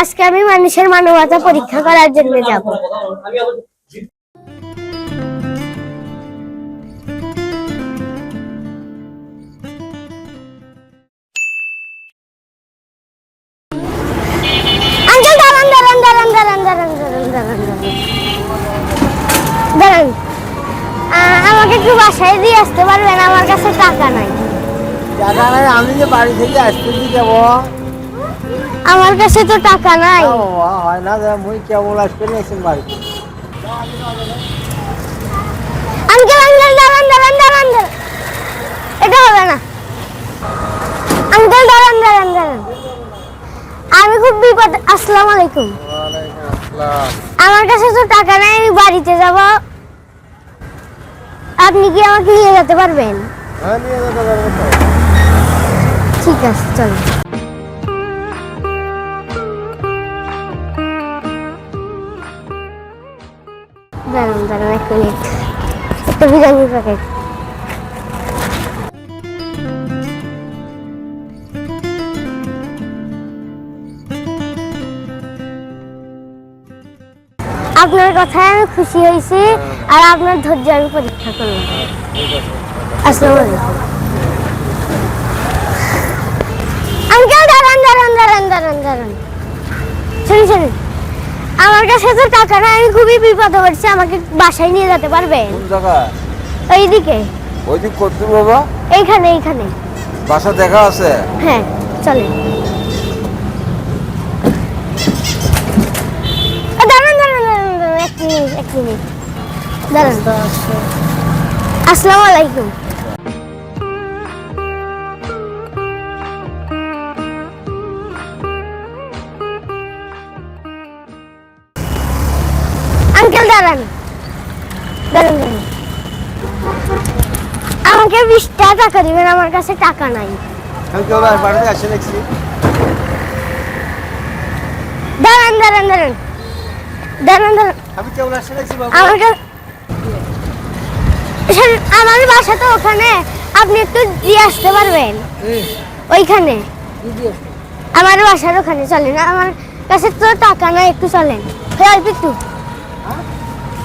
আজকে আমি মানুষের মানবতা পরীক্ষা করার জন্য যাব। আমাকে একটু বাসায় দিয়ে আসতে পারবেন? আমার কাছে টাকা নাই। টাকা নাই, আমি যে বাড়ি থেকে আসতে দিয়ে যাব আমার কাছে তো টাকা নাই। হয় না যে মুই কেবল আসতে নিয়েছেন বাড়ি আঙ্কেল আঙ্কেল দাঁড়ান দাঁড়ান দাঁড়ান দাঁড়ান। এটা হবে না। আঙ্কেল দাঁড়ান দাঁড়ান দাঁড়ান। আমি খুব বিপদ আসসালামু আলাইকুম। আমার কাছে তো টাকা নাই আমি বাড়িতে যাব। আপনি কি আমাকে নিয়ে যেতে পারবেন? হ্যাঁ নিয়ে যেতে পারব ঠিক আছে চলো। দাঁড়ান দাঁড়ান, এক মিনিট। একটা বিরিয়ানি প্যাকেট আপনার কথায় আমি খুশি হয়েছি, আর আপনার ধৈর্য আমি পরীক্ষা করলাম। আসসালামু আলাইকুম। আঙ্কেল, দাঁড়ান দাঁড়ান দাঁড়ান দাঁড়ান দাঁড়ান। আমার কাছে তো টাকা নাই আমি খুবই বিপদে পড়ছি আমাকে বাসায় নিয়ে যেতে পারবেন কোন জায়গা? এইদিকে ওই দিক করতে বাবা? এইখানে এইখানে। বাসা দেখা আছে? হ্যাঁ চলে। দাঁড়ান দাঁড়ান দাঁড়ান এক মিনিট এক মিনিট। দাঁড়ান আসসালামু আলাইকুম। আঙ্কেল দাঁড়ান। দাঁড়ান দাঁড়ান। আমাকে বিশটা টাকা দিবেন আমার কাছে টাকা নাই। বাড়িতে আসে দাঁড়ান দাঁড়ান দাঁড়ান। দাঁড়ান দাঁড়ান। আমি কেবল আসে দেখছি বাবা আমার কাছে আমার বাসা তো ওখানে। আপনি একটু দিয়ে আসতে পারবেন। ওইখানে। আমার বাসার ওখানে চলেন। আমার কাছে তো টাকা নাই একটু চলেন। হ্যাঁ, অল্প একটু।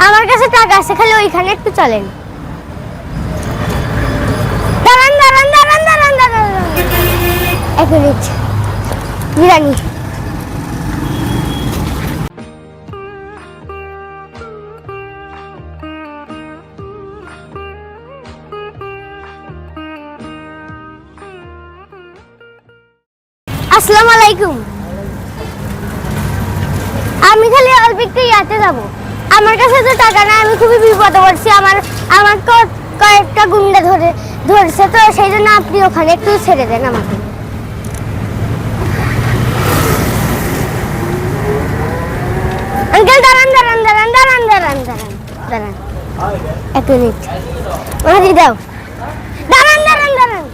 আমার কাছে টাকা আছে, খালি ওইখানে একটু চলেন। দাঁড়ান দাঁড়ান দাঁড়ান দাঁড়ান আসসালামু আলাইকুম। আমি খালি অল্প একটু ইয়াতে যাব। আমার কাছে তো টাকা নাই, আমি খুবই বিপদে পড়ছি। আমার আমার কয়েকটা গুন্ডা ধরে, ধরছে তো, সেই জন্য আপনি ওখানে একটু ছেড়ে দেন আমাকে। দাঁড়ান দাঁড়ান দাঁড়ান দাঁড়ান দাঁড়ান দাঁড়ান দাঁড়ান। দাঁড়ান দাঁড়ান দাঁড়ান।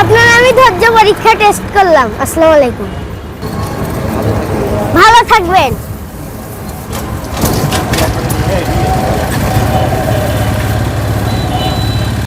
আপনার আমি ধৈর্য পরীক্ষা টেস্ট করলাম। আসসালামু আলাইকুম। ভালো থাকবেন